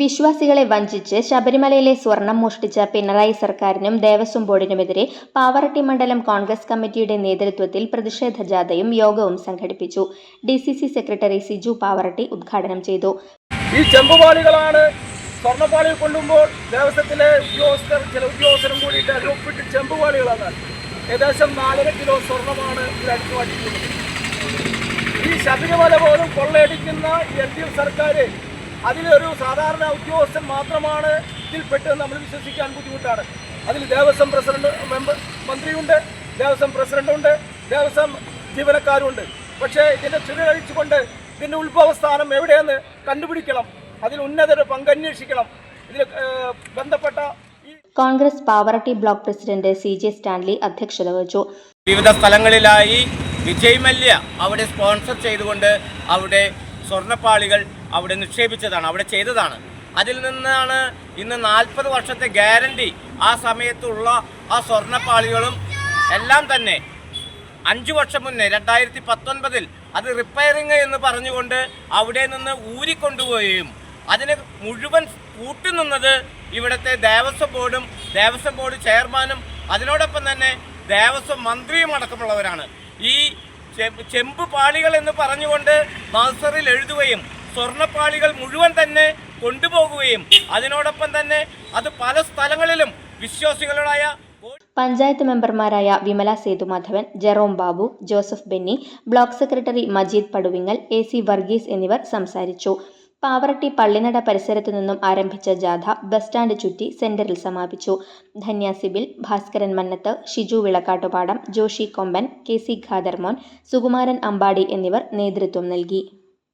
വിശ്വാസികളെ വഞ്ചിച്ച് ശബരിമലയിലെ സ്വർണം മോഷ്ടിച്ച പിണറായി സർക്കാരിനും ദേവസ്വം ബോർഡിനുമെതിരെ പാവറട്ടി മണ്ഡലം കോൺഗ്രസ് കമ്മിറ്റിയുടെ നേതൃത്വത്തിൽ പ്രതിഷേധ ജാഥയും യോഗവും സംഘടിപ്പിച്ചു. D C C secretary Siju Pavaratty ഉദ്ഘാടനം ചെയ്തു. ഈ ചെമ്പുപാളികളാണ് സ്വർണപ്പാളികൾ കൊണ്ടുമ്പോൾ ദേവസ്വത്തിലെ ഉദ്യോഗസ്ഥർ ചില ഉദ്യോഗസ്ഥരും കൂടിയിട്ട് അതിൽ ചെമ്പുപാളികളാണ്. ഏകദേശം നാലര കിലോ സ്വർണമാണ് ഇതിൽ അടിച്ചു ഈ ശബരിമല പോലും കൊള്ളയടിക്കുന്ന എൽ ഡി എഫ് സർക്കാർ അതിലൊരു സാധാരണ ഉദ്യോഗസ്ഥൻ മാത്രമാണ് ഇതിൽപ്പെട്ടതെന്ന് നമ്മൾ വിശ്വസിക്കാൻ ബുദ്ധിമുട്ടാണ്. അതിൽ ദേവസ്വം പ്രസിഡന്റ് മെമ്പർ മന്ത്രിയുണ്ട് ദേവസ്വം പ്രസിഡന്റുണ്ട് ദേവസ്വം ജീവനക്കാരുണ്ട്. പക്ഷേ ഇതിന്റെ ചുരുളഴിച്ചുകൊണ്ട് ഇതിന്റെ ഉത്ഭവസ്ഥാനം എവിടെയെന്ന് കണ്ടുപിടിക്കണം. അതിൽ ഉന്നതരെ പങ്കന്വേഷിക്കണം. ഇതിൽ ബന്ധപ്പെട്ട Congress Pavaratty block president C J Stanley അധ്യക്ഷത വഹിച്ചു. വിവിധ സ്ഥലങ്ങളിലായി വിജയ് മല്യ അവിടെ സ്പോൺസർ ചെയ്തുകൊണ്ട് അവിടെ സ്വർണപ്പാളികൾ അവിടെ നിക്ഷേപിച്ചതാണ് അവിടെ ചെയ്തതാണ്. അതിൽ നിന്നാണ് ഇന്ന് നാൽപ്പത് വർഷത്തെ ഗ്യാരണ്ടി ആ സമയത്തുള്ള ആ സ്വർണപ്പാളികളും എല്ലാം തന്നെ. അഞ്ചു വർഷം മുന്നേ രണ്ടായിരത്തി പത്തൊൻപതിൽ അത് റിപ്പയറിങ് എന്ന് പറഞ്ഞുകൊണ്ട് അവിടെ നിന്ന് ഊരിക്കൊണ്ടുപോവുകയും അതിന് മുഴുവൻ കൂട്ടുനിന്നത് ഇവിടുത്തെ ദേവസ്വം ബോർഡും ദേവസ്വം ബോർഡ് ചെയർമാനും അതിനോടൊപ്പം തന്നെ ദേവസ്വം മന്ത്രിയും അടക്കമുള്ളവരാണ്. ഈ ചെമ്പ് പാളികൾ എന്ന് പറഞ്ഞുകൊണ്ട് ബാസറിൽ എഴുതുകയും സ്വർണപ്പാളികൾ മുഴുവൻ തന്നെ കൊണ്ടുപോകുകയും അതിനോടൊപ്പം തന്നെ അത് പല സ്ഥലങ്ങളിലും വിശ്വാസികളായ പഞ്ചായത്ത് മെമ്പർമാരായ Vimala Sethumadhavan Jerome Babu Joseph Benny block secretary Majeed Paduvingal A C Varghese എന്നിവർ സംസാരിച്ചു. പാവറട്ടി പള്ളിനട പരിസരത്തു നിന്നും ആരംഭിച്ച ജാഥ ബസ് സ്റ്റാൻഡ് ചുറ്റി സെന്ററിൽ സമാപിച്ചു. ധന്യ സിബിൽ ഭാസ്കരൻ മന്നത്ത് ഷിജു വിളക്കാട്ടുപാടം ജോഷി കൊമ്പൻ കെ സി ഖാദർമോൻ സുകുമാരൻ അമ്പാടി എന്നിവർ നേതൃത്വം നൽകി.